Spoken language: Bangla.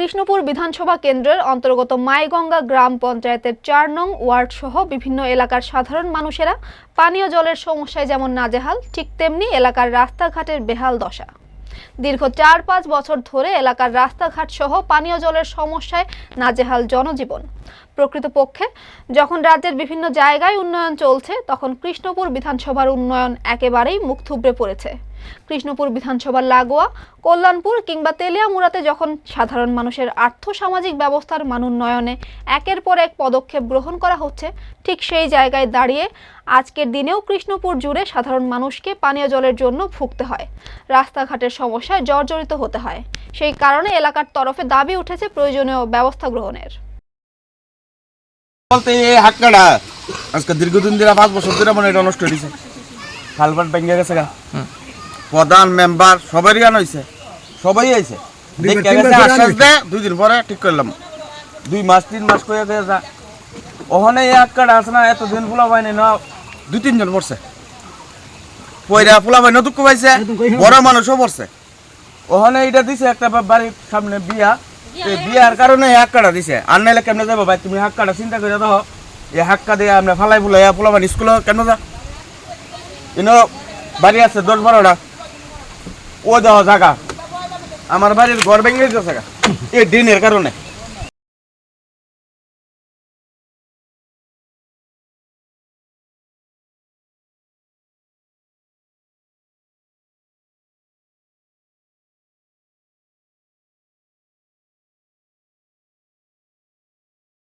কৃষ্ণপুর বিধানসভা কেন্দ্রের অন্তর্গত মাইগঙ্গা গ্রাম পঞ্চায়েতের চার নং ওয়ার্ড সহ বিভিন্ন এলাকার সাধারণ মানুষেরা পানীয় জলের সমস্যায় যেমন নাজেহাল, ঠিক তেমনি এলাকার রাস্তাঘাটের বেহাল দশা। দীর্ঘ চার পাঁচ বছর ধরে এলাকার রাস্তাঘাট সহ পানীয় জলের সমস্যায় নাজেহাল জনজীবন। প্রকৃতপক্ষে, যখন রাজ্যের বিভিন্ন জায়গায় উন্নয়ন চলছে, তখন কৃষ্ণপুর বিধানসভার উন্নয়ন একেবারেই মুখ থুবড়ে পড়েছে। কৃষ্ণপুর বিধানসভার লাগোয়া কল্যাণপুর কিংবা তেলিয়ামুড়াতে যখন সাধারণ মানুষের আর্থ সামাজিক ব্যবস্থার মান উন্নয়নে একের পর এক পদক্ষেপ গ্রহণ করা হচ্ছে ঠিক সেই জায়গায় দাঁড়িয়ে আজকের দিনেও কৃষ্ণপুর জুড়ে সাধারণ মানুষকে পানীয় জলের জন্য ভুগতে হয়। রাস্তাঘাটের সমস্যায় জর্জরিত হতে হয়। সেই কারণে এলাকার তরফে দাবি উঠেছে প্রয়োজনীয় ব্যবস্থা গ্রহণের। বলতে এই হাক্কাটা আজকে দীর্ঘদিন ধরে পাঁচ বছর ধরে মানে এটা নষ্ট হয়েছে খালবাট ভেঙে গেছে গা। প্রধান মেম্বার সবারই আন হয়েছে সবাই আইছে। আশ্বাস দে দুই দিন পরে ঠিক করলাম দুই মাস তিন মাস করে দিয়ে যা। ওখানে এই হাক্কাটা আছে না এতদিন ফুলা পাইনি না দুই তিনজন পড়ছে। পয়রা ফুলা পাই নতুন পাইছে। বড় মানুষও পড়ছে। ওখানে এটা দিছে একটা বাড়ির সামনে বিয়া। এই বিয়ার কারণে এই হাক্কাটা দিছে। আর নাইলে কেমনে যাব ভাই? তুমি হাক্কাটা চিন্তা করে দাও। এই হাক্কা দিয়ে আমরা ফালাই ফুলাই ফুলা মানে স্কুলে কেন যা? ইনো বাড়ি আছে দশ বারোটা। ও দেওয়া জায়গা আমার বাড়ির ঘর ভেঙে গেছে। এই দিনের কারণে